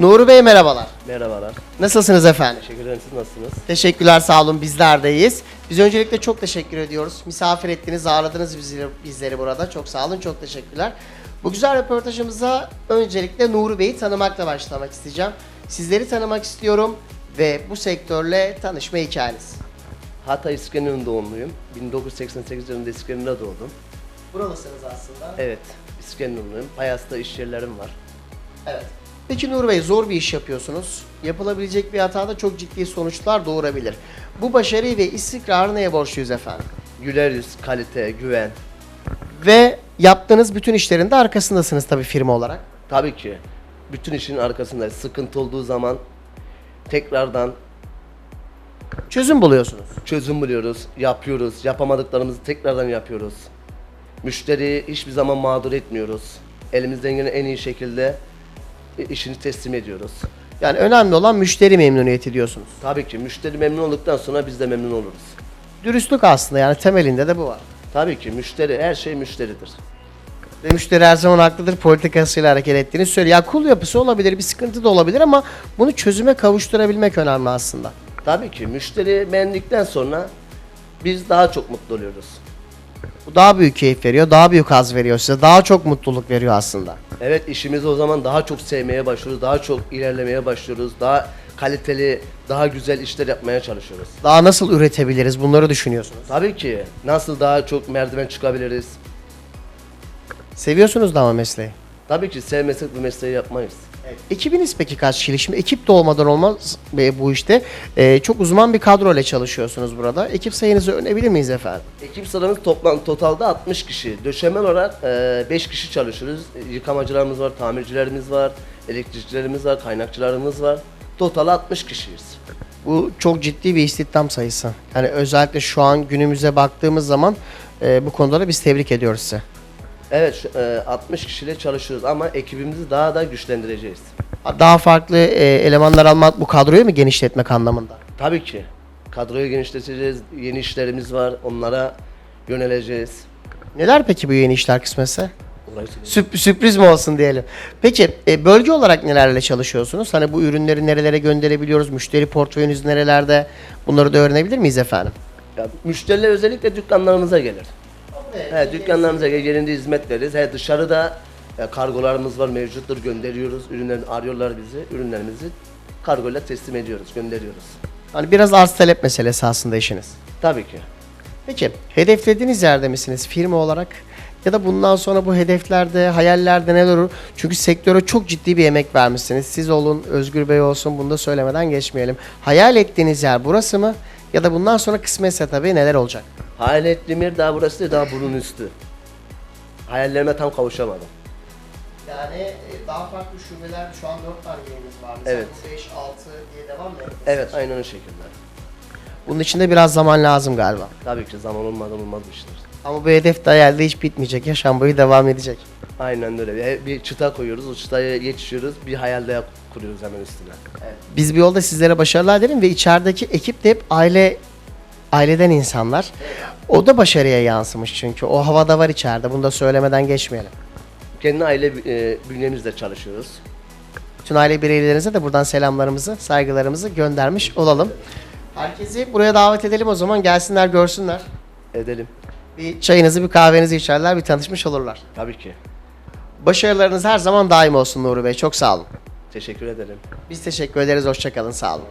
Nuri Bey merhabalar. Merhabalar. Nasılsınız efendim? Teşekkür ederim. Siz nasılsınız? Teşekkürler sağ olun bizler de iyiyiz. Biz öncelikle çok teşekkür ediyoruz. Misafir ettiniz, ağırladınız bizleri, bizleri burada. Çok sağ olun, çok teşekkürler. Bu güzel röportajımıza öncelikle Nuri Bey'i tanımakla başlamak isteyeceğim. Sizleri tanımak istiyorum ve bu sektörle tanışma hikayeniz. Hatay İskenderun doğumluyum. 1988 yılında İskenderun'da doğdum. Buralısınız aslında. Evet, İskenderunluyum. Payas'ta iş yerlerim var. Evet. Peki Nur Bey zor bir iş yapıyorsunuz. Yapılabilecek bir hatada çok ciddi sonuçlar doğurabilir. Bu başarıyı ve istikrarı neye borçluyuz efendim? Güler yüz, kalite, güven. Ve yaptığınız bütün işlerin de arkasındasınız tabii firma olarak. Tabii ki bütün işin arkasında sıkıntı olduğu zaman tekrardan Çözüm buluyorsunuz. çözüm buluyoruz, yapıyoruz. Yapamadıklarımızı tekrardan yapıyoruz. Müşteriyi hiçbir zaman mağdur etmiyoruz. Elimizden gelen en iyi şekilde işini teslim ediyoruz. Yani önemli olan müşteri memnuniyeti diyorsunuz. Tabii ki müşteri memnun olduktan sonra biz de memnun oluruz. Dürüstlük aslında yani temelinde de bu var. Tabii ki müşteri, her şey müşteridir. Ve müşteri her zaman haklıdır politikasıyla hareket ettiğini söylüyor. Ya kul yapısı olabilir, bir sıkıntı da olabilir ama bunu çözüme kavuşturabilmek önemli aslında. Tabii ki müşteri beğendikten sonra biz daha çok mutlu oluyoruz. Bu daha büyük keyif veriyor, daha büyük haz veriyor size, daha çok mutluluk veriyor aslında. Evet işimizi o zaman daha çok sevmeye başlıyoruz, daha çok ilerlemeye başlıyoruz, daha kaliteli, daha güzel işler yapmaya çalışıyoruz. Daha nasıl üretebiliriz bunları düşünüyorsunuz. Tabii ki nasıl daha çok merdiven çıkabiliriz? Seviyorsunuz da ama mesleği. Tabii ki sevmesek bu mesleği yapmayız. Ekibiniz peki kaç kişilik? Şimdi ekip de olmadan olmaz bu işte. Ee, çok uzman bir kadro ile çalışıyorsunuz burada. Ekip sayınızı öğrenebilir miyiz efendim? Ekip sıramız toplam totalde 60 kişi. Döşeme olarak 5 kişi çalışıyoruz. Yıkamacılarımız var, tamircilerimiz var, elektrikçilerimiz var, kaynakçılarımız var. Total 60 kişiyiz. Bu çok ciddi bir istihdam sayısı. Yani özellikle şu an günümüze baktığımız zaman e, bu konuda da biz tebrik ediyoruz size. Evet şu- e, 60 kişiyle çalışıyoruz ama ekibimizi daha da güçlendireceğiz. Daha farklı e, elemanlar almak bu kadroyu mu genişletmek anlamında? Tabii ki. Kadroyu genişleteceğiz. Yeni işlerimiz var. Onlara yöneleceğiz. Neler peki bu yeni işler kısmetse? Sürp- sürpriz mi olsun diyelim. Peki e, bölge olarak nelerle çalışıyorsunuz? Hani bu ürünleri nerelere gönderebiliyoruz? Müşteri portföyünüz nerelerde? Bunları da öğrenebilir miyiz efendim? Ya, müşteriler özellikle dükkanlarımıza gelir. He, dükkanlarımıza gel- gelinde hizmet veririz. He, dışarıda e, kargolarımız var mevcuttur gönderiyoruz. Ürünlerini arıyorlar bizi. Ürünlerimizi kargoyla teslim ediyoruz, gönderiyoruz. Hani biraz arz talep meselesi aslında işiniz. Tabii ki. Peki hedeflediğiniz yerde misiniz firma olarak? Ya da bundan sonra bu hedeflerde, hayallerde neler olur? Çünkü sektöre çok ciddi bir emek vermişsiniz. Siz olun, Özgür Bey olsun bunu da söylemeden geçmeyelim. Hayal ettiğiniz yer burası mı? Ya da bundan sonra kısmetse tabii neler olacak? Hayal ettiğim yer daha burası değil, daha bunun üstü. Hayallerime tam kavuşamadım. Yani e, daha farklı şubeler şu an 4 tane yerimiz var. Evet. 5, 6 diye devam mı Evet, aynen o şekilde. Bunun için de biraz zaman lazım galiba. Tabii ki zaman olmadan olmaz bu işler. Ama bu hedef de hayalde hiç bitmeyecek. Yaşam boyu devam edecek. Aynen öyle. Bir- Bir çıta koyuyoruz, o çıtaya geçiyoruz, bir hayal daha kuruyoruz hemen üstüne. Biz bir yolda sizlere başarılar dilerim ve içerideki ekip de hep aile aileden insanlar. O da başarıya yansımış çünkü. O havada var içeride. Bunu da söylemeden geçmeyelim. Kendi aile e, bünyemizle çalışıyoruz. Bütün aile bireylerinize de buradan selamlarımızı, saygılarımızı göndermiş olalım. Herkesi buraya davet edelim o zaman. Gelsinler, görsünler. Edelim. Bir çayınızı, bir kahvenizi içerler, bir tanışmış olurlar. Tabii ki. Başarılarınız her zaman daim olsun Nuri Bey. Çok sağ olun. Teşekkür ederim. Biz teşekkür ederiz. Hoşçakalın. Sağ olun.